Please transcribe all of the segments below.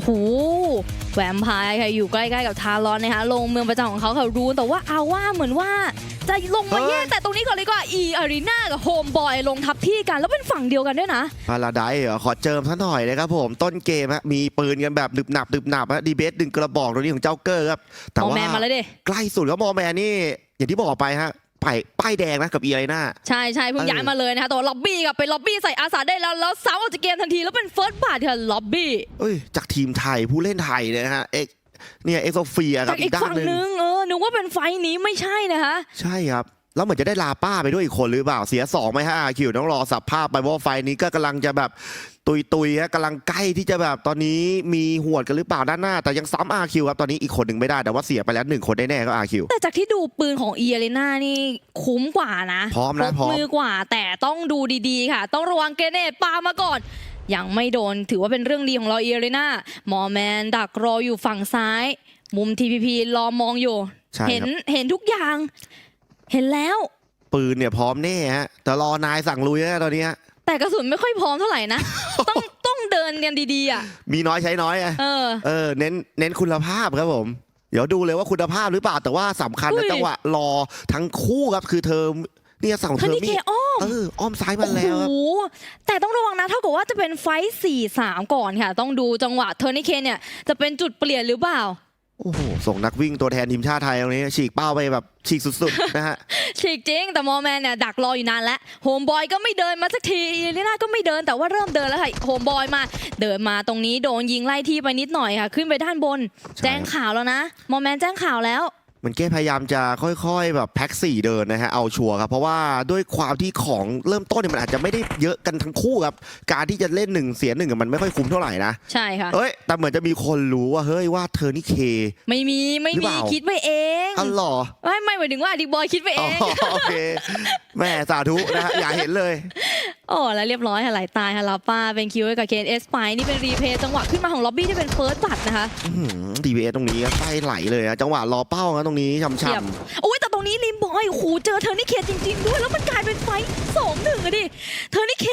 โอ้โหแวมไพร์ค่ะอยู่ใกล้ๆกับทารอนนะคะลงเมืองประจำของเขาค่ะรูนแต่ว่าอาว่าเหมือนว่าจะลงมาเฮ้ยแย่งแต่ตรงนี้ก่อนเลยดีกว่าอีอารีนากับโฮมบอยลงทับที่กันแล้วเป็นฝั่งเดียวกันด้วยนะพาราไดเหรอขอเจิมซะหน่อยนะครับผมต้นเกมฮะมีปืนกันแบบดึบหนับดึบหนับฮะดีเบสดึงกระบอกตรงนี้ของเจ้าเกอร์ครับแต่มอว่าแมนมาแล้วเด้ใกล้สุดแล้วมอแมนนี่อย่างที่บอกไปฮะ ป้ายป้ายแดงนะกับอีไลน่า ใช่ใช่เพิ่งเออย้ายมาเลยนะคะแต่ว่าล็อบบี้กับเป็นล็อบบี้ใส่อาสาได้แล้วแล้วซ้ำออกจากเกมทันทีแล้วเป็นเฟิร์สบาทค่ะล็อบบี้เอ้ยจากทีมไทยผู้เล่นไทยเลยนะฮะเอ็กเนี่ยเอ็กโซเฟียกัจาบกอีอีกกด้านฝั่งหนึ่งนึงเออนึกว่าเป็นไฟท์นี้ไม่ใช่นะคะใช่ครับ แล้วเหมือนจะได้ลาป้าไปด้วยอีกคนหรือเปล่าเสียสองไหมฮะคิวต้องรอสับภาพไปเพราะว่าไฟล์นี้ก็กำลังจะแบบตุยตุยๆฮะกำลังใกล้ที่จะแบบตอนนี้มีหวดกันหรือเปล่าด้านหน้า แต่ยังซ้ำอาคิวครับตอนนี้อีกคนหนึ่งไม่ได้แต่ว่าเสียไปแล้วหนึ่งคนแน่ๆก็อาคิวแต่จากที่ดูปืนของเอเ e นานี่คุ้มกว่านะพร้อมนะคบพร้อมมือกว่าแต่ต้องดูดีๆค่ะ ต้องระวังเกรเนตปามาก่อนยังไม่โดนถือว่าเป็นเรื่องดีของเราเอเ e นามอแมนดักรออยู่ฝั่งซ้าย มุม TPP รอมองอยู่ใช่เห็นครับเห็นทุกอย่าง เห็นแล้ว ปืนเนี่ยพร้อมแน่ฮะแต่รอนายสั่งลุยนะตอนนี้ฮะแต่กระสุนไม่ค่อยพร้อมเท่าไหร่นะ ต้องต้องเดินกันดีๆอะ มีน้อยใช้น้อยอะเออ เออ เน้นเน้นคุณภาพครับผม เดี๋ยวดูเลยว่าคุณภาพหรือเปล่า แต่ว่าสำคัญอุ้นะยจังหวะรอทั้งคู่ครับคือเธอเนี่ยสั่งเทเธออร์นิมีเคอ้อมเอออ้อมซ้ายมาโอ้แล้วครับโหแต่ต้องระวังนะเท่ากับว่าจะเป็นไฟท์สี่สามก่อนค่ะ ต้องดูจังหวะเทอร์นิเคเนี่ยจะเป็นจุดเปลี่ยนหรือเปล่า โอ้โหส่งนักวิ่งตัวแทนทีมชาติไทยตรงนี้ฉีกเป้าไปแบบฉีกสุดๆนะฮะ ฉีกจริง แต่มอร์แมนเนี่ยดักรออยู่นานแล้วโฮมบอยก็ไม่เดินมาสักทีเอลิน่าก็ไม่เดินแต่ว่าเริ่มเดินแล้วค่ะโฮมบอยมาเดินมาตรงนี้โดนยิงไล่ที่ไปนิดหน่อยค่ะ ขึ้นไปด้านบนใช่แจ้งข่าวแล้วนะมอร์แมนแจ้งข่าวแล้ว เหมันเก้พยายามจะค่อยๆ แบบแพ็กสี่เดินนะฮะเอาชัวร์ครับเพราะว่าด้วยความที่ของเริ่มต้นเนี่ยมันอาจจะไม่ได้เยอะกันทั้งคู่ครับ การที่จะเล่นหนึ่งเสียหนึ่งอะมันไม่ค่อยคุ้มเท่าไหร่นะใช่ค่ะเอ้ยแต่เหมือนจะมีคนรู้ว่าเฮ้ยว่าเธอนี่เค ไม่มีไม่หรือเปมีล่าคิดไปเองอ๋อเหรอไม่ไม่หมายถึงว่าดิกบอยคิดไปอ๋เอองโอเคแม่สาธุนะฮะอย่าเห็นเลย โอ้แล้วเรียบร้อยค่ะไหลตายค่ะลาป้าเป็นคิวให้กับเคนเอสไปนี่เป็นรีเพย์จังหวะขึ้นมาของล็อบบี้ที่เป็นเฟิร์สบัตนะคะดีเอตรงนี้ไส้ไหลเลยอะจังหวะรอเป้านะตรงนี้ช่ำเทียบๆโอ้ยแต่ตรงนี้ลิมบอยโอ้โหเจอเทอร์นิเคจริง ๆ ด้วยแล้วมันกลายเป็นไฟสองหนึ่งอะดิเทอร์นิเค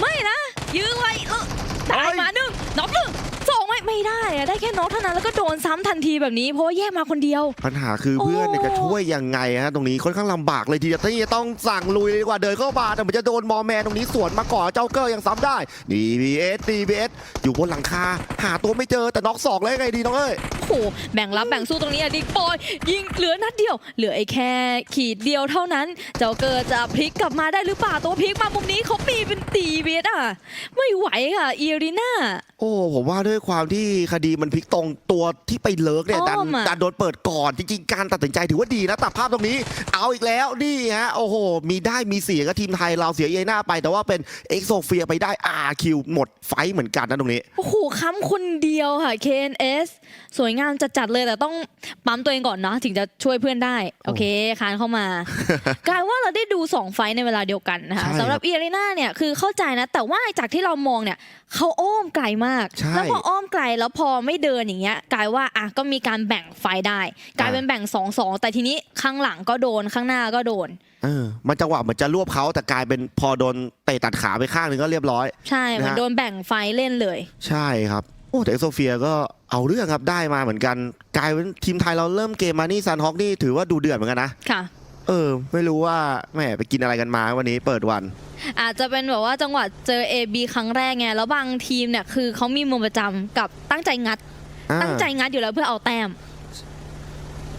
ไม่นะยื้อไว้เออตายมาหนึ่งน็อกหนึ่งสอง ไม่ไม่ได้อะได้แค่น็อกเท่านั้นแล้วก็โดนซ้ำทันทีแบบนี้ เพราะว่าแยกมาคนเดียว ปัญหาคือเพื่อนเนี่ยโอ้จะช่วยยังไงฮะตรงนี้ค่อนข้างลำบากเลยทีเดียวที่จะต้องสั่งลุยเลยดีกว่าเดินเข้ามาแต่มันจะโดนมอร์แมนตรงนี้สวนมาก่อนเจ้าเกอร์ยังซ้ำได้ DBS DBS อยู่บนหลังคา หาตัวไม่เจอแต่น็อกสองแล้วยังไงดีน้องเอ้ย โอ้โหแบ่งรับแบ่งสู้ตรงนี้อะดิกบอย ยิงเหลือนัดเดียว เหลือไอ้แค่ขีดเดียวเท่านั้น เจ้าเกิดจะพลิกกลับมาได้หรือเปล่าตัวพลิกมามุมนี้เขาปีเป็นตีเวทอะ ไม่ไหวค่ะเอรีนาโอ้ผมว่าด้วยความที่คดีมันพลิกตรงตัวที่ไปเลิกเนี่ยดันอ้อมอะ ดันโดนเปิดก่อนจริงๆ การตัดสินใจถือว่าดีนะตัดภาพตรงนี้ เอาอีกแล้วนี่ฮะโอ้โห มีได้มีเสียกับทีมไทยเราเสียเยน่าไป แต่ว่าเป็นเอ็กโซเฟียไปได้อาคิวหมดไฟท์เหมือนกันนะตรงนี้ โอ้โหค้ำคนเดียวค่ะ KNS สวยงามจัดๆเลยแต่ต้องปั๊มตัวเองก่อนเนาะถึงจะช่วยเพื่อนได้ โอเคคานเข้ามา กลายว่าเราได้ดู 2 ไฟท์ในเวลาเดียวกันนะคะใช่สำหรับเอเรนาเนี่ยคือเข้าใจนะ แต่ว่าจากที่เรามองเนี่ยเขาอ้อมไกลมาก ใช่ แล้วพออ้อมไกลแล้วพอไม่เดินอย่างเงี้ยกลายว่าอะก็มีการแบ่งไฟท์ได้ กลายเป็นแบ่ง2-2แต่ทีนี้ข้างหลังก็โดนข้างหน้าก็โดนเออมันจังหวะเหมือนจะรวบเขาแต่กลายเป็นพอโดนเตะตัดขาไปข้างหนึ่งก็เรียบร้อย ใช่เหมือนนะฮะโดนแบ่งไฟท์เล่นเลย ใช่ครับโอ้แต่เอ็กโซเฟียก็เอาเรื่องครับได้มาเหมือนกัน กลายเป็นทีมไทยเราเริ่มเกมมานี่ซันฮอกนี่ถือว่าดูเดือดเหมือนกันนะค่ะ เออ ไม่รู้ว่าแหมไปกินอะไรกันมาวันนี้เปิดวัน อาจจะเป็นแบบว่าจังหวะเจอ AB ครั้งแรกไงแล้วบางทีมเนี่ยคือเขามีมือประจำกับตั้งใจงัด อ่า ตั้งใจงัดอยู่แล้วเพื่อเอาแต้ม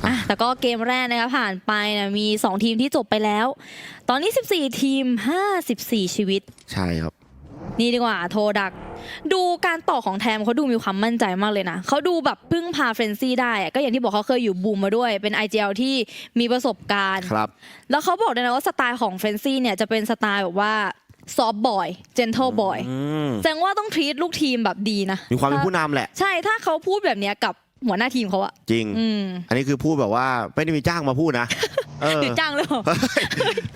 อะแต่ก็เกมแรกนะคะผ่านไปนะมี 2 ทีมที่จบไปแล้ว ตอนนี้ 14 ทีม 54 ชีวิต ใช่ครับ นี่ดีกว่าโทรดัก ดูการต่อของแทมเขาดูมีความมั่นใจมากเลยนะเขาดูแบบพึ่งพาเฟรนซี่ได้อะก็อย่างที่บอกเขาเคยอยู่บูมมาด้วย เป็น IGL ที่มีประสบการณ์ ครับ แล้วเขาบอกด้วยนะว่าสไตล์ของเฟรนซี่เนี่ยจะเป็นสไตล์แบบว่าซอฟบอยเจน t l e บอยอืมแสดงว่าต้องท e ี t ลูกทีมแบบดีนะ มีความเป็นผู้นำแหละ ใช่ถ้าเขาพูดแบบเนี้ยกับ หัวหน้าทีมเขาอะจริง อืมอันนี้คือพูดแบบว่าไม่ได้มีจ้างมาพูดนะเออ หรือจ้างเลยเหรอ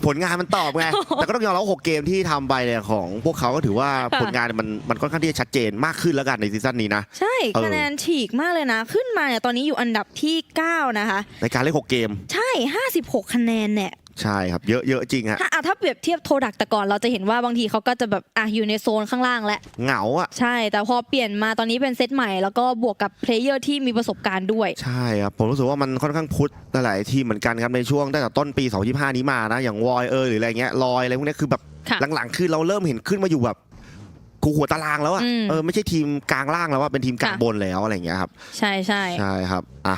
ผลงานมันตอบไง แต่ก็ต้องยอมรับว่าหกเกมที่ทำไปเนี่ยของพวกเขาก็ถือว่าค่ะผลงานมันมันค่อนข้างที่จะชัดเจนมากขึ้นแล้วกันในซีซั่นนี้นะ ใช่เออ คะแนนฉีกมากเลยนะ ขึ้นมาเนี่ยตอนนี้อยู่อันดับที่ 9 นะคะ ในการเล่นหกเกม ใช่ 56 คะแนนเนี่ย ใช่ครับ เยอะเยอะจริงฮะถ้าอะถ้าเปรียบเทียบโทดักแต่ก่อนเราจะเห็นว่าบางทีเขาก็จะแบบอะอยู่ในโซนข้างล่างแล้วเหงาอะใช่ แต่พอเปลี่ยนมาตอนนี้เป็นเซตใหม่แล้วก็บวกกับเพลเยอร์ที่มีประสบการณ์ด้วย ใช่ครับ ผมรู้สึกว่ามันค่อนข้างพุทธหลายๆทีมเหมือนกันครับ ในช่วงตั้งแต่ต้นปี 2025 นี้มานะ อย่างวอยเออหรืออะไรเงี้ยลอยอะไรพวกเนี้ยคือแบบค่ะ หลังๆ คือเราเริ่มเห็นขึ้นมาอยู่แบบกูหัวตารางแล้วอะอืมเออไม่ใช่ทีมกลางล่างแล้วว่าเป็นทีมกลางค่ะ บนแล้วอะไรเงี้ยครับ ใช่ใช่ ใช่ครับ อะ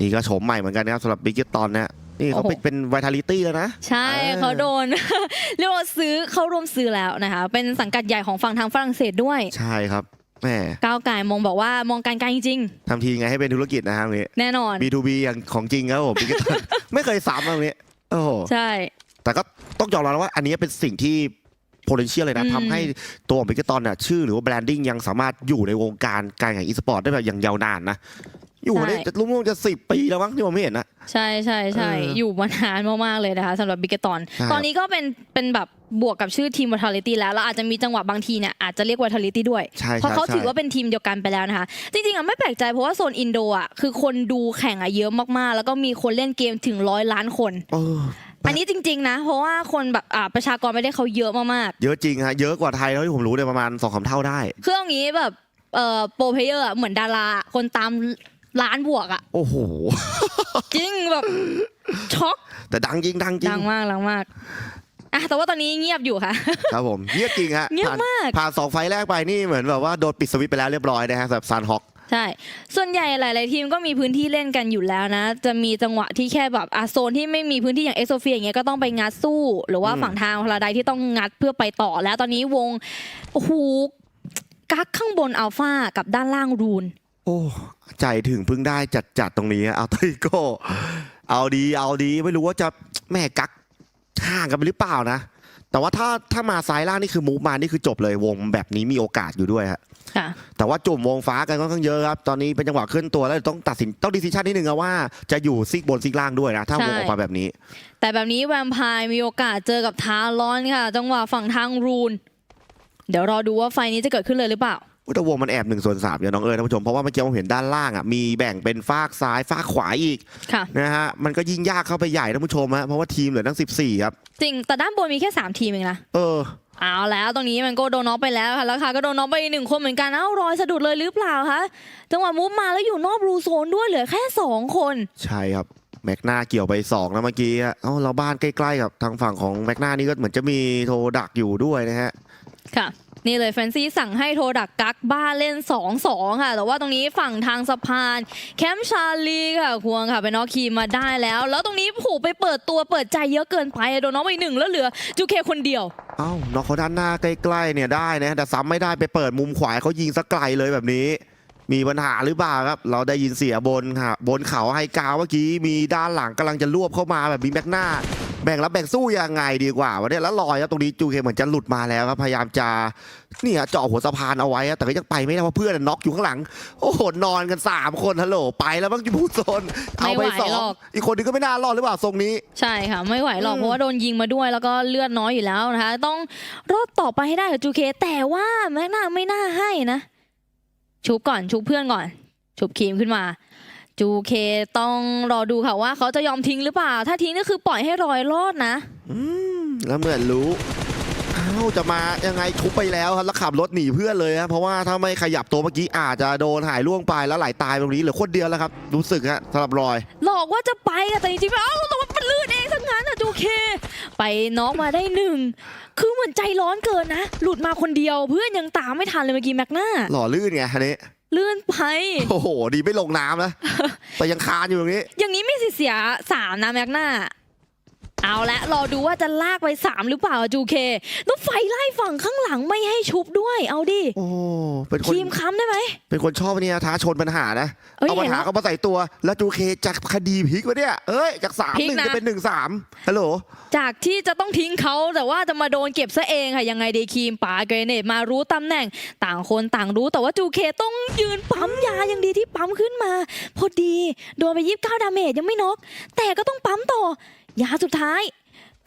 นี่ก็โฉมใหม่เหมือนกันนะครับสำหรับบิ๊กตอนเนี่ย นี่เขาโอ้โหเป็นเป็นวิทาลิตี้แล้วนะ ใช่เออเขาโดน เรียกว่าซื้อเข้าร่วมซื้อแล้วนะคะ เป็นสังกัดใหญ่ของฝั่งทางฝรั่งเศสด้วย ใช่ครับแหมก้าวไก่มองบอกว่ามองการไกลจริงทำทีไงให้เป็นธุรกิจนะครับนี้ๆแน่นอน B2B อย่างของจริงครับผมบิ๊กตอนไม่เคยซ้ำตรงนี้โอ้โหใช่ แต่ก็ต้องยอมรับว่าอันนี้เป็นสิ่งที่ potential เลยนะอืมทำให้ตัวของบิ๊กตอนน่ะชื่อหรือว่า branding ยังสามารถอยู่ในวงการการแข่งอีสปอร์ตได้แบบอย่างยาวนานนะ อยู่ได้จะรุ่งๆจะสิบปีแล้วมั้งที่ผมไม่เห็นนะใช่ใช่ใช่เออออยู่มานานมากๆเลยนะคะสำหรับบิกตอนใช่ตอนนี้ก็เป็นเป็นแบบบวกกับชื่อทีม Vitality แล้วแล้วอาจจะมีจังหวะบางทีเนี่ยอาจจะเรียก Vitality ด้วยใช่เพราะใช่เขาใช่ถือว่าเป็นทีมเดียวกันไปแล้วนะคะ จริงๆอะไม่แปลกใจเพราะว่าโซนอินโดอะคือคนดูแข่งอะเยอะมากๆ แล้วก็มีคนเล่นเกมถึงร้อยล้านคนเอออันนี้จริง ๆ นะ เพราะว่าคนแบบอ่าประชากรไม่ได้เขาเยอะมากเยอะจริงฮะเยอะกว่าไทยแล้วที่ผมรู้เนี่ยประมาณสองสามเท่าได้ๆคือเอางี้แบบเอ่อโปรเพเยอร์เหมือนดารา คนตาม ล้านบวกอะโอ้โห จริงแบบช็อกแต่ดังจริงดังจริดังงมากดังมากอะแต่ว่าตอนนี้เงียบอยู่ค่ะ ครับผมเงียบจริงฮะเงียบผ่านมาก ผ่านสองไฟล์แรกไปนี่เหมือนแบบว่าโดนปิดสวิตช์ไปแล้วเรียบร้อยนะฮะสำหรับซันฮอคใช่ ส่วนใหญ่หลาย ๆ ทีมก็มีพื้นที่เล่นกันอยู่แล้วนะ จะมีจังหวะที่แค่แบบอะโซนที่ไม่มีพื้นที่อย่างเอ็กโซเฟียอย่างเงี้ยก็ต้องไปงัดสู้ หรือว่าอืม ฝั่งทางพลาไดที่ต้องงัดเพื่อไปต่อแล้วตอนนี้วงโอ้โหกักข้างบนอัลฟากับด้านล่างรูน โอ้ใจถึงเพิ่งได้จัดจัดๆตรงนี้เอาตโก้เอาดีเอาดีไม่รู้ว่าจะแม่กักห่างกันไปหรือเปล่านะ แต่ว่าถ้าถ้ามาซ้ายล่างนี่คือมูฟมานี่คือจบเลยวงแบบนี้มีโอกาสอยู่ด้วยฮะค่ะแต่ว่าจุ่มวงฟ้ากันค่อนข้างเยอะครับ ตอนนี้เป็นจังหวะขึ้นตัวแล้วต้องตัดสินต้องดีซิชันนิดนึงอะว่าจะอยู่ซิกบนซิกล่างด้วยนะ ถ้าวงใช่ออกมาแบบนี้ แต่แบบนี้แวมไพร์มีโอกาสเจอกับทารอนค่ะ จังหวะฝั่งทางรูน เดี๋ยวรอดูว่าไฟนี้จะเกิดขึ้นเลยหรือเปล่า อุ๊ยแต่วงมันแอบหนึ่งส่วนสามเนี่ยน้องเอ๋ยท่านผู้ชมเพราะว่าเมื่อกี้ผมเห็นด้านล่างอะมีแบ่งเป็นฟากซ้ายฟากขวาอีกค่ะนะฮะมันก็ยิ่งยากเข้าไปใหญ่ท่านผู้ชมฮะเพราะว่าทีมเหลือตั้ง 14 ครับ จริง แต่ด้านบนมีแค่ 3 ทีมเองนะเออเอาแล้วตรงนี้มันก็โดนน็อกไปแล้วค่ะแล้วค่ะก็โดนน็อกไปอีกหนึ่งคนเหมือนกันเอ้ารอยสะดุดเลยหรือเปล่าคะจังหวะมูฟมาแล้วอยู่นอกบลูโซนด้วยเหลือแค่ 2 คน ใช่ครับแม็กนาเกี่ยวไป2นะเมื่อกี้ฮะเอ้าเราบ้านใกล้ๆกับทางฝั่งของแม็กนานี่ก็เหมือนจะมีโทรดักอยู่ด้วยนะฮะค่ะ นี่เลยแฟนซีสั่งให้โทรดักกักบ้านเล่น 2-2 ค่ะ แต่ว่าตรงนี้ฝั่งทางสะพานแคมป์ชาลีค่ะควงค่ะไปน็อกคีมาได้แล้ว แล้วตรงนี้ผูไปเปิดตัวเปิดใจเยอะเกินไปโดนน็อกไปหนึ่งแล้วเหลือจูเคคนเดียวเอ้าน็อกเขาด้านหน้าใกล้ๆเนี่ยได้นะแต่ซ้ำไม่ได้ไปเปิดมุมขวาเขายิงสักไกลเลยแบบนี้ มีปัญหาหรือเปล่าครับ เราได้ยินเสียบนค่ะบนเขาไฮกราวเมื่อกี้มีด้านหลังกำลังจะรวบเข้ามาแบบมีแม็กหน้า แบ่งรับแบ่งสู้ยังไงดีกว่าวะเนี่ยแล้วลอยครับตรงนี้จูเคเหมือนจะหลุดมาแล้วครับพยายามจะเนี่ยเจาะหัวสะพานเอาไว้อะแต่ก็ยังไปไม่ได้เพราะเพื่อนน็อกอยู่ข้างหลัง โอ้โหนอนกันสามคนฮัลโหลไปแล้วบ้างจูบูโซนเอาไปไม่ไหวสอหรงอกอีกคนนึงก็ไม่น่ารอดหรือเปล่าทรงนี้ ใช่ค่ะไม่ไหวหรอกอืมเพราะว่าโดนยิงมาด้วยแล้วก็เลือดน้อยอยู่แล้วนะคะ ต้องรอดต่อไปให้ได้กับจูเคแต่ว่าแม็กนาไม่น่าให้นะชุบก่อนชุบเพื่อนก่อนชุบครีมขึ้นมา จูเคต้องรอดูค่ะว่าเขาจะยอมทิ้งหรือเปล่า ถ้าทิ้งก็คือปล่อยให้รอยรอดนะ อืมแล้วเหมือนรู้อ้าวจะมายังไงทุบไปแล้วครับแล้วขับรถหนีเพื่อนเลยครับเพราะว่าถ้าไม่ขยับตัวเมื่อกี้อาจจะโดนหายล่วงไปแล้วไหลตายตรงนี้เหลือคนเดียวแล้วครับรู้สึกฮะสำหรับรอย หลอกว่าจะไปอะแต่จริงๆแล้วเอ้าแต่ว่ามันลื่นเองทั้งนั้นอะจูเค ไปน็อกมาได้หนึ่ง คือเหมือนใจร้อนเกินนะ หลุดมาคนเดียวเพื่อนยังตามไม่ทันเลยเมื่อกี้แม็กนาหล่อลื่นไงอันนี้ ลื่นไป โอ้โห ดีไม่ลงน้ำนะ แต่ยังคานอยู่ตรงนี้ อย่างนี้มีสิทธิ์เสียสามนะแม็กนา เอาละรอดูว่าจะลากไปสามหรือเปล่าจูเคแล้วไฟไล่ฝั่งข้างหลังไม่ให้ชุบด้วย เอาดิโอ้เป็นคคนรีมค้ำได้ไหม เป็นคนชอบเนี่ยท้าชนปัญหานะ เอ้ยเอาปัญหาเห็นแล้วเข้ามาใส่ตัว แล้วจูเคจากคดีพลิกวะเนี่ย เอ้ย จากสามพลิหกนึ่งนะจะเป็นหนึ่งสามฮัลโหล จากที่จะต้องทิ้งเขาแต่ว่าจะมาโดนเก็บซะเองค่ะ ยังไงเดคีมป่าเกรเนตมารู้ตำแหน่ง ต่างคนต่างรู้แต่ว่าจูเคต้องยืนปั๊มยายังดีที่ปั๊มขึ้นมา พอดีโดนไปยิบเก้าดาเมจยังไม่น็อกแต่ก็ต้องปั๊มต่อ ยาสุดท้าย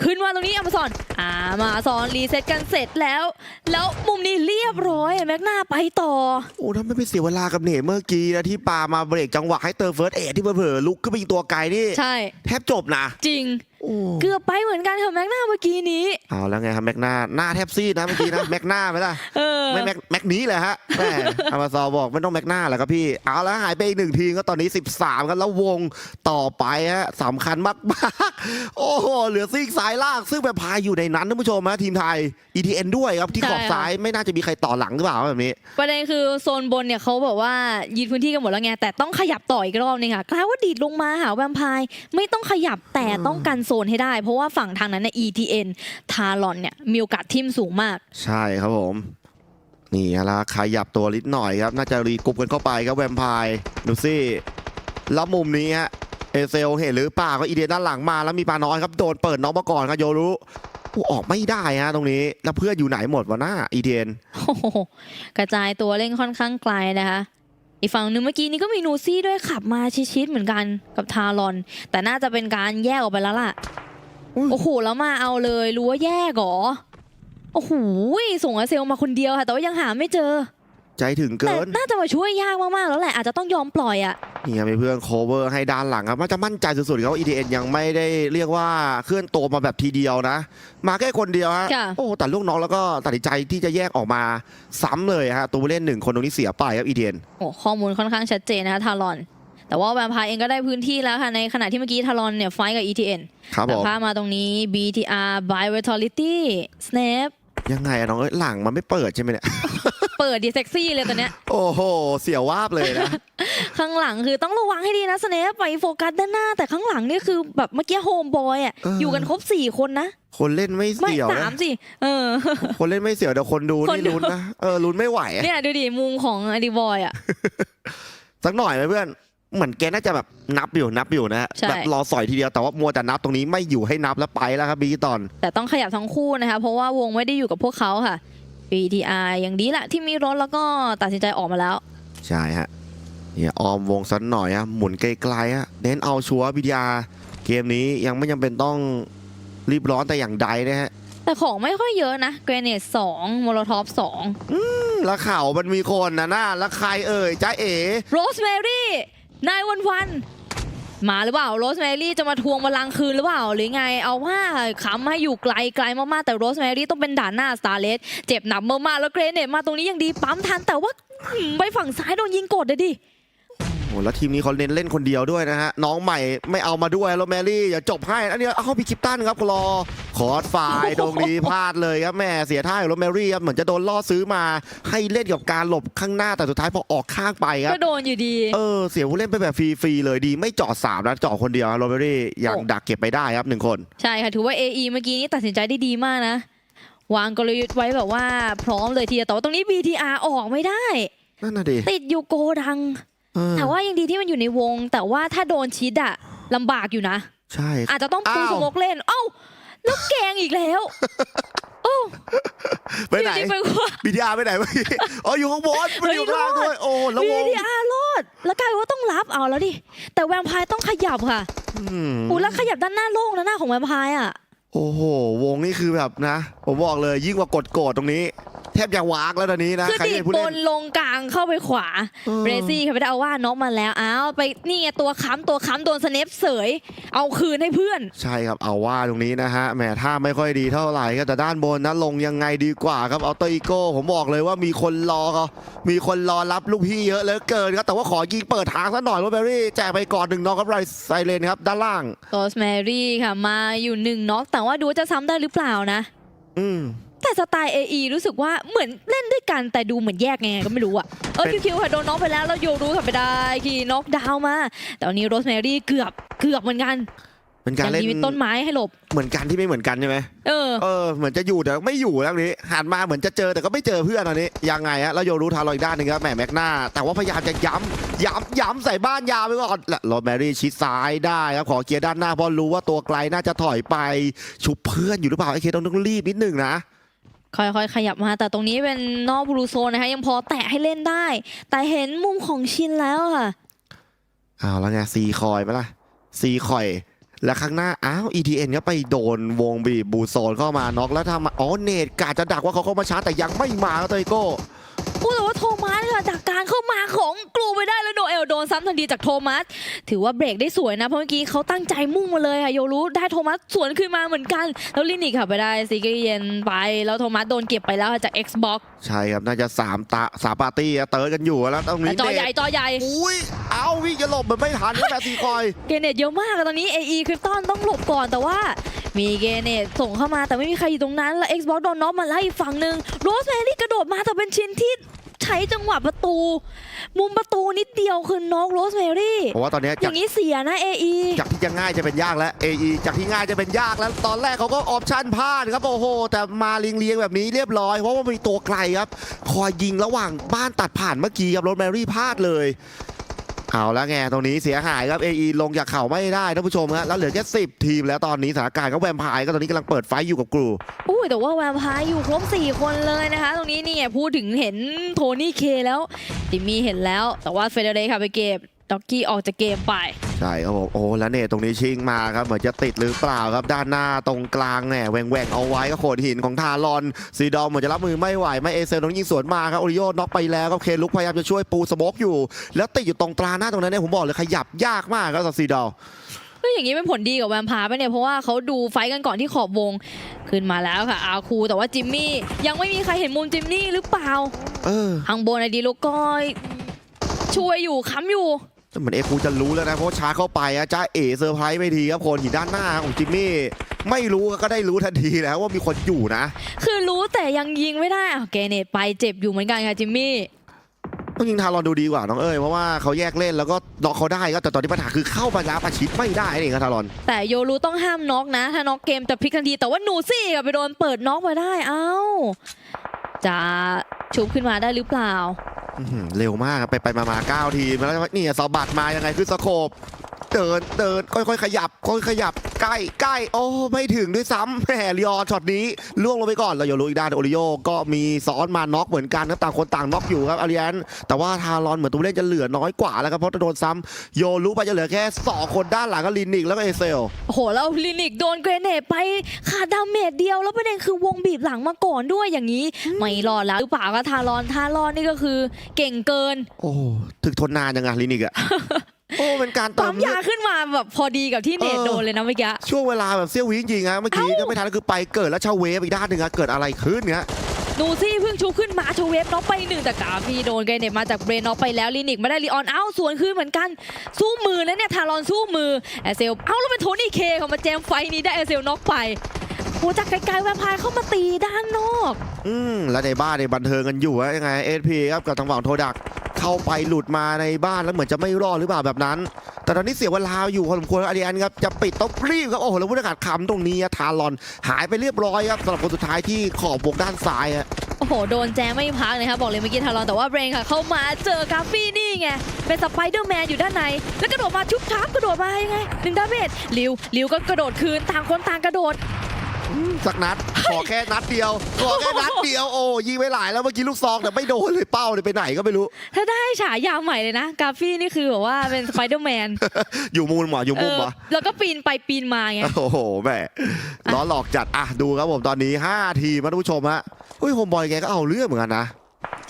ขึ้นมาตรงนี้อมาซอนอ่ามาซอนรีเซ็ตกันเสร็จแล้ว แล้วมุมนี้เรียบร้อยแม็กนาไปต่อ โอ้ถ้าไม่ไปเสียเวลากับเนทเมื่อกี้นะที่ปามาเบรกจังหวะให้เติมเฟิร์สเอที่เผลอๆลุกขึ้นไปยิงตัวไกลนี่ใช่ แทบจบนะ จริงโอ้ เกือบไปเหมือนกันค่ะแม็กนาเมื่อกี้นี้ เอาแล้วไงครับแม็กนาหน้าแทบซีดนะเมื่อกี้นะแม็กนาไหมล่ะเออไม่แม็กแม็กนี้เลยฮะแม่อามาซอบอกไม่ต้องแม็กนาแหละครับพี่เอาแล้วหายไปอีกหนึ่งทีมก็ตอนนี้ 13กันแล้ววงต่อไปฮะสำคัญมากๆโอ้โหเหลือซีกซ้ายล่างซึ่งแบบพายอยู่ในนั้นท่านผู้ชมฮะทีมไทย ETN ด้วยครับที่ขอบใช่ค่ะซ้ายไม่น่าจะมีใครต่อหลังหรือเปล่าแบบนี้ประเด็นคือโซนบนเนี่ยเขาบอกว่ายึดพื้นที่กันหมดแล้วไงแต่ต้องขยับต่ออีกรอบนึงค่ะกลายว่าดีดลงมาหาแวมไพร์ไม่ต้องขยับแต่ต้องกันโซนให้ได้ เพราะว่าฝั่งทางนั้นเนี่ย ETN ทารอนเนี่ยมีโอกาสทิมสูงมาก ใช่ครับผม นี่ฮะแล้วขยับตัวนิดหน่อยครับ น่าจะรีกรุ๊ปกันเข้าไปครับแวมไพร์ดูสิแล้วมุมนี้ฮะเอเซลเห็นหรือเปล่าก็อีเดียด้านหลังมาแล้วมีปาน้อยครับโดนเปิดน้องมาก่อนครับโยรุผู้ออกไม่ได้ฮะตรงนี้แล้วเพื่อนอยู่ไหนหมดวะหน้าอีเดียนโอ้โหกระจายตัวเล่นค่อนข้างไกลนะคะ อีกฝั่งหนึ่งเมื่อกี้นี้ก็มีนูซี่ด้วยขับมาชิดๆเหมือนกันกับทารอน แต่น่าจะเป็นการแยกออกไปแล้วล่ะอุ้ยโอ้โหแล้วมาเอาเลยรู้ว่าแยกเหรอ โอ้โหส่งอาเซลมาคนเดียวค่ะ แต่ว่ายังหาไม่เจอ ใจถึงแต่เกินน่าจะมาช่วยยากมากๆแล้วแหละอาจจะต้องยอมปล่อยอะนี่ครับมีเพื่อนโคเวอร์ให้ด้านหลังครับน่าจะมั่นใจสุดๆครับว่า EDN ยังไม่ได้เรียกว่าเคลื่อนตัวมาแบบทีเดียวนะ มาแค่คนเดียวฮะค่ะ โอ้แต่ลูกน้องแล้วก็ตัดสินใจที่จะแยกออกมาซ้ำเลยฮะตัวผู้เล่นหนึ่งคนตรงนี้เสียไปครับ EDN โอ้ข้อมูลค่อนข้างชัดเจนนะคะทารอน แต่ว่าแวมไพร์เองก็ได้พื้นที่แล้วค่ะในขณะที่เมื่อกี้ทารอนเนี่ยไฟท์กับ ETN ครับผแต่มพามาตรงนี้ BTR by Vitality Snap ยังไงอะน้องเอ้ยหลังมันไม่เปิดใช่ไหมเนี่ย เปิดดีเซ็กซี่เลยตอนเนี้ย โอ้โห เสียววาบเลยนะ ข้างหลังคือต้องระวังให้ดีนะสเนปไปโฟกัสด้านหน้า แต่ข้างหลังนี่คือแบบเมื่อกี้โฮมบอยอะเออออ ยู่กันครบ4คนนะ คนเล่นไม่ไม่เสียวสานะมสิเออ คนเล่นไม่เสียวแต่คนดูคนนี่ดู ลุ้นนะเออลุ้นไม่ไหวอะเนี่ยดูดิมุมของอดีบอยอะสักหน่อยไหมเพื่อน เหมือนแกน่าจะแบบนับอยู่นับอยู่นะฮะใช่ แบบรอสอยทีเดียวแต่ว่ามัวแต่นับตรงนี้ไม่อยู่ให้นับแล้วไปแล้วครับบีตอน แต่ต้องขยับทั้งคู่นะคะ เพราะว่าวงไม่ได้อยู่กับพวกเขาค่ะ BTR อย่างดีแหละที่มีรถแล้วก็ตัดสินใจออกมาแล้ว ใช่ฮะเนี่ยออมวงสักหน่อยฮะหมุนไกลๆฮะเน้นเอาชัวร์วิทยาเกมนี้ยังไม่จำเป็นต้องรีบร้อนแต่อย่างใดนะฮะแต่ของไม่ค่อยเยอะนะเกรเนตสองโมโลท็อปสองอืมแล้วข่าวมันมีคนนะน่าแล้วใครเอ่ยจ้าเอ๋โรสแมรี่ นายวันวันมาหรือเปล่าโรสแมรี่จะมาทวงบัลลังคืนหรือเปล่าหรือไง เอาว่าขำให้อยู่ไกลไกลมากๆแต่โรสแมรี่ต้องเป็นด่านหน้าสตาร์เลสเจ็บหนักมากๆแล้วเกรเนตมาตรงนี้ยังดีปั๊มทันแต่ว่าไปฝั่งซ้ายโดนยิงกดเลยดิ แล้วทีมนี้เขาเน้นเล่นคนเดียวด้วยนะฮะ น้องใหม่ไม่เอามาด้วยแล้วแมรี่อย่าจบให้ อันนี้เอาพี่คิปตันครับรอคอร์สไฟล์ตรงนี้พลาดเลยครับแม่เสียท่าอยู่แล้วแมรี่ครับเหมือนจะโดนล่อซื้อมาให้เล่นกับการหลบข้างหน้าแต่สุดท้ายพอออกข้างไปครับก็โดนอยู่ดีเออเสียผู้เล่นไปแบบฟรีๆเลยดี ไม่เจอดสามนะเจอดคนเดียวโรเบอรี่ยังโอ้ดักเก็บไปได้ครับหนึ่งคนใช่ค่ะถือว่า AE เมื่อกี้นี้ตัดสินใจได้ดีมากนะวางกลยุทธ์ไว้แบบว่าพร้อมเลยทีเดียวแต่ว่าตรงนี้ BTR ออกไม่ได้นั่นน่ะดิติดอยู่โกดัง เออ แต่ว่ายังดีที่มันอยู่ในวง แต่ว่าถ้าโดนชิดอะลำบากอยู่นะ ใช่อาจจะต้องปูอ้าว สโมกเล่น เอ้า แล้วแกงอีกแล้ว โอ้ไปไหนอยู่ดีไปว่า บีทีอาร์ไปไหนเมื่อกี้อ๋ออยู่ข้างบนไม่ได้อยู่ข้างล่างด้วย โอ้แล้ววง BTR รอดแล้วกลายว่าต้องรับเอาแล้วดิ แต่แวมไพร์ต้องขยับค่ะอืม อู้แล้วขยับด้านหน้าโล่งนะหน้าของแวมไพร์อะ โอ้โห วงนี่คือแบบนะ ผมบอกเลยยิ่งกว่ากดโกรธตรงนี้ แทบจะวากแล้วตอนนี้นะคือใครติเป็ดนผู้บเล่น นลงกลางเข้าไปขวาออ เบรซี่ค่ะไปได้เอาว่าน็อกมาแล้วอ้าวไปนี่ไงตัวค้ำตัวค้ำโดนสเนปเสย เอาคืนให้เพื่อน ใช่ครับเอาว่าตรงนี้นะฮะแหมถ้าไม่ค่อยดีเท่าไหร่ก็แต่ด้านบนนะลงยังไงดีกว่าครับเอาเตอร์อีโก้ผมบอกเลยว่ามีคนรอเขามีคนรอรับลูกพี่เยอะเหลือเกินครับแต่ว่าขอยิงเปิดทางซะหน่อยว่าเบอรี่แจกไปก่อนหนึ่งน้องครับไรไซเลนครับด้านล่าง โรสแมรี่ค่ะมาอยู่หนึ่งน็อกแต่ว่าดูว่าจะซ้ำได้หรือเปล่านะ อืม แต่สไตล์ AE รู้สึกว่าเหมือนเล่นด้วยกันแต่ดูเหมือนแยกไงก็ไม่รู้อะเออเป็น คิวๆค่ะโดนน็อกไปแล้วแล้วโยรู้ค่ะไปได้ขี่น็อกดาวน์มา แต่วันนี้โรสแมรี่เกือบเกือบเหมือนกัน เป็นการยังเล่น มีต้นไม้ให้หลบ เหมือนกันที่ไม่เหมือนกันใช่ไหมเออ เออ เหมือนจะอยู่แต่ไม่อยู่แล้วนี้หันมาเหมือนจะเจอแต่ก็ไม่เจอเพื่อนตอนนี้ ยังไงฮะ แล้วโยรู้ทางเราอีกด้านหนึ่งครับแหมแม็กหน้า แต่ว่าพยายามจะย้ำ ย้ำ ย้ำใส่บ้านยาวไปก่อนและโรแมรี่ชิดซ้ายได้ครับขอเกียร์ด้านหน้าเพราะรู้ว่าตัวไกลน่าจะถอยไปชุบเพื่อนอยู่หรือเปล่าไอเคต้องต้องรีบนิดหนึ่งนะค่อยๆ ขยับมา แต่ตรงนี้เป็นนอกบลูโซนนะคะยังพอแตะให้เล่นได้ แต่เห็นมุมของชินแล้วค่ะเอาแล้วไงซีคอยไหมล่ะซีคอย และข้างหน้า อ้าว ETN ก็ไปโดนวงบีบูโซนเข้ามาน็อกแล้วทำอ๋อเนตกาจะดักว่าเขาเข้ามาช้าแต่ยังไม่มาครับเตโก้ พูดแต่ว่าโทมัสค่ะจากการเข้ามาของกลูไปได้แล้วโนเอลโดนสซ้ำทันทีจากโทมัส ถือว่าเบรกได้สวยนะเพราะเมื่อกี้เขาตั้งใจมุ่งมาเลยค่ะโยรู้ได้โทมัสสวนขึ้นมาเหมือนกัน แล้วลินิกค่ะไปได้ซีกเย็นไป แล้วโทมัสโดนเก็บไปแล้วค่ะจาก Xbox ใช่ครับน่าจะสามตาสามปาร์ตี้อะเติร์ดกันอยู่แล้วตรงแต่นี้จอใหญ่เน็ตจอใหญ่อุ้ยเอาวิ่งจะหลบมันไม่ทันแล้วแต่ซีคอยเกเนตเยอะมากอะตอนนี้ AE คริปตันต้องหลบก่อนแต่ว่ามีเกเนตส่งเข้ามาแต่ไม่มีใครอยู่ตรงนั้นแล้ว Xbox โดนน็อกมาไล่อีกฝั่งหนึ่งโรสแมรี่กระโดดมาแต่เป็นชิ้นที่ ใช้จังหวะประตู มุมประตูนิดเดียวคือน็อกโรสแมรี่เพราะว่าตอนนี้อจากย่างนี้เสียนะ AE จากที่จะง่ายจะเป็นยากแล้ว AE จากที่ง่ายจะเป็นยากแล้ว ตอนแรกเขาก็ออปชั่นพลาดครับโอ้โห แต่มาเลียงๆแบบนี้เรียบร้อย เพราะว่ามีตัวไกลครับ คอยยิงระหว่างบ้านตัดผ่านเมื่อกี้ครับรถแมรี่พลาดเลย เอาแล้วไงตรงนี้เสียหายครับ AE ลงจากเขาไม่ได้ท่านผู้ชมฮะแล้วเหลือแค่10 ทีมแล้วตอนนี้สถานการณ์ก็แวมไพร์ก็ตอนนี้กำลังเปิดไฟอยู่กับกรูอุ้ย แต่ว่าแวมพร์อยู่ครบ 4 คนเลยนะคะ ตรงนี้นี่ไงพูดถึงเห็นโทนี่เคแล้วจิมมี่เห็นแล้ว แต่ว่าเฟเดเรค่ะไปเก็บด็อกกี้ออกจากเกมไป ใช่ครับผมโอ้แล้วเนี่ยตรงนี้ชิงมาครับ เหมือนจะติดหรือเปล่าครับด้านหน้าตรงกลางเนี่ยแหว่งแหวงๆเอาไว้ก็โขดหินของทารอนซีดอมเหมือนจะรับมือไม่ไหว ไม่เอเซลต้องยิงสวนมาครับโอริโอน็อกไปแล้วครับเคลุกพยายามจะช่วยปูสโมกอยู่ แล้วติดอยู่ตรงตราหน้าตรงนั้นเนี่ยผมบอกเลยขยับยากมากครับสำหรับซีดอม ก็อย่างนี้เป็นผลดีกับแวมไพร์ไปะเนี่ยเพราะว่าเขาดูไฟท์กันก่อนที่ขอบวงขึ้นมาแล้วค่ะอาคูแต่ว่าจิมมี่ยังไม่มีใครเห็นมุมจิมมี่หรือเปล่าเออทางบนไอดีโลก้อยช่วยอยู่ค้ำอยู่เหมือนเอคูจะรู้แล้วนะเพราะว่าช้าเข้าไปอะจ้าเอเซอร์ไพรส์ไม่ทีครับคนหินด้านหน้าของจิมมี่ไม่รู้ก็ได้รู้ทันทีแล้วว่ามีคนอยู่นะ คือรู้แต่ยังยิงไม่ได้อะเกเนตไปเจ็บอยู่เหมือนกันค่ะจิมมี่ ต้องยิงทารอนดูดีกว่าน้องเอ้ยเพราะว่าเขาแยกเล่นแล้วก็น็อกเขาได้ก็แต่ตอนนี้ปัญหาคือเข้าไปแล้วประชิดไม่ได้นี่ครับทารอน แต่โยรู้ต้องห้ามน็อกนะ ถ้าน็อกเกมจะพลิกทันทีแต่ว่าหนูซี่กับไปโดนเปิดน็อกมาได้เอ้าจะ ชุบขึ้นมาได้หรือเปล่า อื้อหือเร็วมากครับไปไปมามาเก้าทีมแล้วนี่สอบัดมายังไงคือสโคบเดินเดินค่อยๆ ขยับ ค่อยๆขยับใกล้ใกล้โอ้ไม่ถึงด้วยซ้ำแหมลีออนช็อตนี้ล่วงลงไปก่อนแล้วโยรู้อีกด้านโอริโอก็มีซ้อนมาน็อกเหมือนกันครับต่างคนต่างน็อกอยู่ครับอาริแอนแต่ว่าทารอนเหมือนตัวเลขจะเหลือน้อยกว่าแล้วครับเพราะจะโดนซ้ำโยรู้ไปจะเหลือแค่สองคนด้านหลังก็ลินนิกแล้วก็เอเซล โอ้โหแล้วลินิกโดนเกรเนตไปขาดดาเมจเดียวแล้วประเด็นคือวงบีบหลังมาก่อนด้วยอย่างนี้ ไม่รอดแล้วหรือเปล่าก็ทารอนทารอนนี่ก็คือเก่งเกิน โอ้ถึกทนนานยังไงลินิกอะ โอ้เป็นการเติปั๊มมเลืยาอดขึ้นมาแบบพอดีกับที่เนตเออโดนเลยนะเมื่อกี้ ช่วงเวลาแบบเสี้ยววิจริงๆฮะเมื่อกี้เอ้าก็ไม่ทันคือไปเกิดแล้วชาเวฟอีกด้านหนึ่งอะเกิดอะไรขึ้นเนี่ยดูซี่เพิ่งชูขึ้นมาโชว์เวฟน็อกไปหนึ่งแต่กาฟีโดนเกรเนตมาจากเบรนน็อกไปแล้วลินิกไม่ได้ลีออนเอ้าสวนคืนเหมือนกันสู้มือนะเนี่ยทารอนสู้มือแอสเซลเอ้าแล้วเป็นโทนี่เคเขามาแจมไฟนี้ได้แอสเซลน็อกไป โหจากไกลๆแวมไพร์เข้ามาตีด้านนอก อืมแล้วในบ้านในบันเทิงกันอยู่ฮะยังไงเอสพีครับกับทางฝั่งโทดักเข้าไปหลุดมาในบ้านแล้วเหมือนจะไม่รอดหรือเปล่าแบบนั้น แต่ตอนนี้เสียเวลาอยู่พอสมควรอาริอันครับจะปิดต้องรีบครับโอ้โหแล้วผู้ประกาศคำตรงนี้อะทารอนหายไปเรียบร้อยครับสำหรับคนสุดท้ายที่ขอบวงด้านซ้ายอะโอ้โห โดนแจมไม่พักเลยครับบอกเลยเมื่อกี้ทารอนแต่ว่าเบรนค่ะ เข้ามาเจอกาฟี่นี่ไง เป็นสไปเดอร์แมนอยู่ด้านใน แล้วกระโดดมาชุบชับกระโดดมายังไงหนึ่งดาเมจลิวลิวก็กระโดดคืนต่างคนต่างกระโดดอืม สักนัด ขอแค่นัดเดียว ขอแค่นัดเดียว โอ้ยิงไปหลายแล้วเมื่อกี้ลูกซองแต่ไม่โดนเลยเป้าเลยไปไหนก็ไม่รู้ ถ้าได้ฉายาใหม่เลยนะ กาฟี่นี่คือแบบว่าเป็นสไปเดอร์แมน อยู่มูลหมออยู่เอมุมอเหรอแล้วก็ปีนไปปีนมาไง โอ้โหแม่ล้อหลอกจัด อะดูครับผมตอนนี้ 5 ทีมนะท่านผู้ชมฮะอุ้ยโฮมบอยแกก็เอาเรื่องเหมือนกันนะ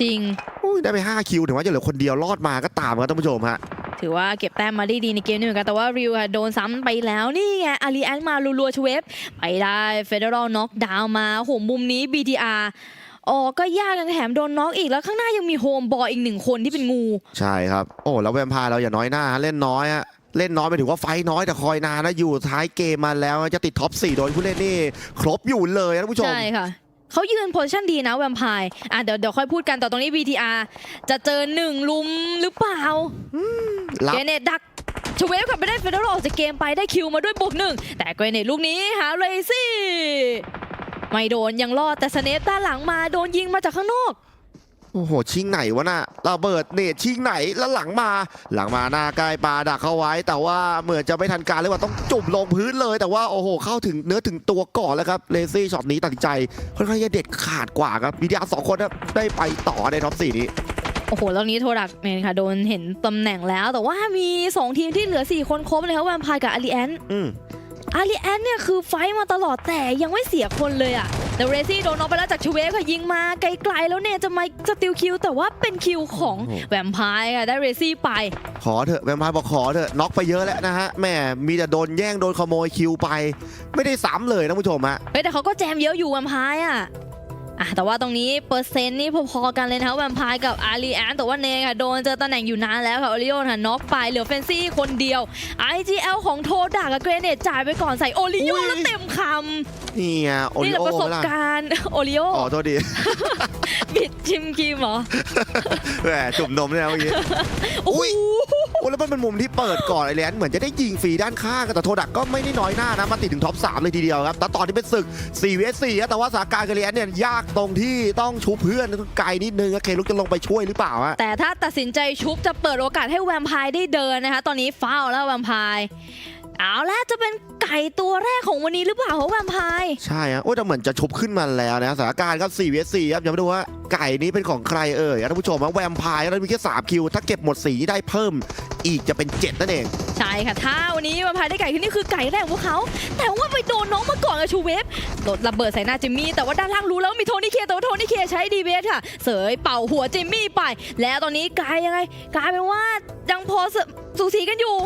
จริงอุ้ยได้ไป 5 คิวถึงว่าจะเหลือคนเดียวรอดมาก็ตามครับท่านผู้ชมฮะ ถือว่าเก็บแต้มมาได้ดีในเกมนี้เหมือนกัน แต่ว่าริวค่ะโดนซ้ำไปแล้วนี่ไงอารีแอนมารัวๆชเวฟไปได้เฟเดอรัลน็อกดาวมาโหมุมนี้ BTR อ๋อก็ยากยังแถมโดนน็อกอีกแล้วข้างหน้ายังมีโฮมบอยอีกหนึ่งคนที่เป็นงู ใช่ครับ โอ้แล้วแวมไพร์เราอย่าน้อยหน้าฮะเล่นน้อยฮะเล่นน้อยไปถึงว่าไฟน้อยแต่คอยนานนะอยู่ท้ายเกมมาแล้วจะติดท็อป4โดยผู้เล่นนี่ครบอยู่เลยนะท่านผู้ชมใช่ค่ะเขายืนโพซิชันดีนะแวมไพร์อะเดี๋ยวเดี๋ยวค่อยพูดกันแต่ตรงนี้ BTR จะเจอหนึ่งลุมหรือเปล่า รับ เกรเนตดักชเวฟกลับไปได้เฟเดอรัลออกจากเกมไปได้คิวมาด้วยบวกหนึ่งแต่เกรเนตลูกนี้หาเรซี่ไม่โดนยังรอดแต่สเนปด้านหลังมาโดนยิงมาจากข้างนอกโอ้โห ชิงไหนวะน่ะระเบิดเนตชิงไหนแล้วหลังมา หลังมาหน้าใกล้ปลาดักเข้าไว้ แต่ว่าเหมือนจะไม่ทันการเลยว่าต้องจุ่มลงพื้นเลย แต่ว่าโอ้โห เข้าถึงเนื้อถึงตัวก่อนแล้วครับเลซี่ช็อตนี้ตัดสินใจค่อนข้างจะเด็ดขาดกว่าครับมีดีอาสองคนนะได้ไปต่อในท็อปสี่นี้ โอ้โหแล้วนี้โทดักเมนค่ะโดนเห็นตำแหน่งแล้ว แต่ว่ามี 2 ทีมที่เหลือ 4 คนครบเลยครับแวมไพร์กับอารีแอนอืมอารีแอนเนี่ยคือไฟท์มาตลอดแต่ยังไม่เสียคนเลยอะแต่เรซี่โดนน็อกไปแล้วจากชูเวฟค่ะยิงมาไกลๆแล้วเนี่ยจะมาสติลคิวแต่ว่าเป็นคิวของโอ้โหแวมไพร์ค่ะได้เรซี่ไป ขอเถอะแวมไพร์บอกขอเถอะน็อกไปเยอะแล้วนะฮะแม่มีแต่โดนแย่งโดนขโมยคิวไป ไม่ได้ซ้ำเลยนะผู้ชมฮะเฮ้ยแต่เขาก็แจมเยอะอยู่แวมไพร์อะ อะแต่ว่าตรงนี้เปอร์เซ็นต์นี่พอๆกันเลยนะคะแวมไพร์กับอารีแอนแต่ว่าเนค่ะ โดนเจอตำแหน่งอยู่นานแล้วค่ะโอริโอนค่ะน็อกไปเหลือเฟนซี่คนเดียว IGL ของโทดากับเกรเนตจ่ายไปก่อนใส่โอริโออุ้ยแล้วเต็มคนี่ไงโอำนี่ริแหละโอประสบเวลาการณ์โอริโออ๋อโทษดีบิดชิมครีมเหรอแหมจุ่มนมเนี่ยนะเมื่อกี้โอ้โหโอ้แล้วมันเป็นมุมที่เปิดก่อนไอแลนด์เหมือนจะได้ยิงฟรีด้านข้างแต่โทดักก็ไม่ได้น้อยหน้านะมาติดถึงท็อป3เลยทีเดียวครับแต่ตอนที่เป็นศึก4 vs 4ครับแต่ว่าสถานการณ์กับไอแลนด์เนี่ยยากตรงที่ต้องชุบเพื่อนไกลนิดนึงเคลุกจะลงไปช่วยหรือเปล่าฮะแต่ถ้าตัดสินใจชุบจะเปิดโอกาสให้แวมไพร์ได้เดินนะคะ ตอนนี้ฟาวแล้วแวมไพร์เอาละจะเป็น ไก่ตัวแรกของวันนี้หรือเปล่าของแวมไพร์ใช่ฮะโอ้ยแต่เหมือนจะชุบขึ้นมาแล้วนะสถานการณ์ครับ4 vs 4ครับอย่ามาดูว่าไก่นี้เป็นของใครเอ่ยท่านผู้ชมว่าแวมไพร์เรามีแค่3คิว ถ้าเก็บหมดสีได้เพิ่มอีกจะเป็น 7 นั่นเอง ใช่ค่ะถ้าวันนี้แวมไพร์ได้ไก่ขึ้นนี่คือไก่แรกของพวกเขา แต่ว่าไปโดนน้องมาก่อนกับชูเวฟโดนระเบิดใส่หน้าจิมมี่แต่ว่าด้านล่างรู้แล้วว่ามีโทนี่เคแต่ว่าโทนี่เคใช้ดีเบสค่ะ เสยเป่าหัวจิมมี่ไป แล้วตอนนี้กลายยังไงกลายเป็นว่ายังพอสสูสีกันอยู่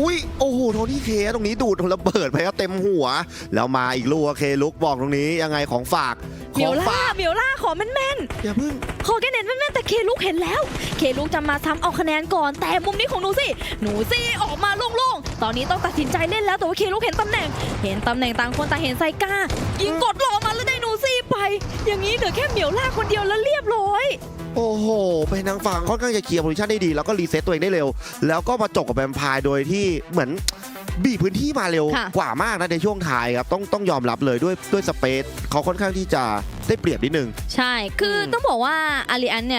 อุ้ยโอ้โหโทนี่เคตรงนี้ดูดระเบิดไปครับเต็มหัว แล้วมาอีกลูกอะเคลุกบอกตรงนี้ยังไงของฝากขเมีอยวงล่าฝากเมียวล่าขอแม่นอย่าเพิ่ง ๆขอแกเน็ตแม่นๆแต่เคลุกเห็นแล้ว เคลุกจะมาทำเอาคะแนนก่อน แต่มุมนี้ของหนูสิหนูสิออกมาโล่งๆตอนนี้ต้องตัดสินใจเล่นแล้วแต่ว่าเคลุกเห็นตำแหน่ง เห็นตำแหน่งต่างคนต่างเห็นไซก้า ยิงกดรอมาแล้วได้หนูซี่ไป อย่างนี้เหลือแค่เหมียวล่าคนเดียวแล้วเรียบร้อย โอ้โห เป็นทางฝั่งค่อนข้างจะเคลียร์โพซิชันได้ดี แล้วก็รีเซ็ตตัวเองได้เร็ว แล้วก็มาจบกับแวมไพร์โดยที่เหมือน บีบพื้นที่มาเร็วค่ะ กว่ามากนะในช่วงท้ายครับต้องต้องยอมรับเลยด้วยด้วยสเปซเขาค่อนข้างที่จะได้เปรียบนิดนึง ใช่ คืออม ต้องบอกว่าอาริอันเนี่ย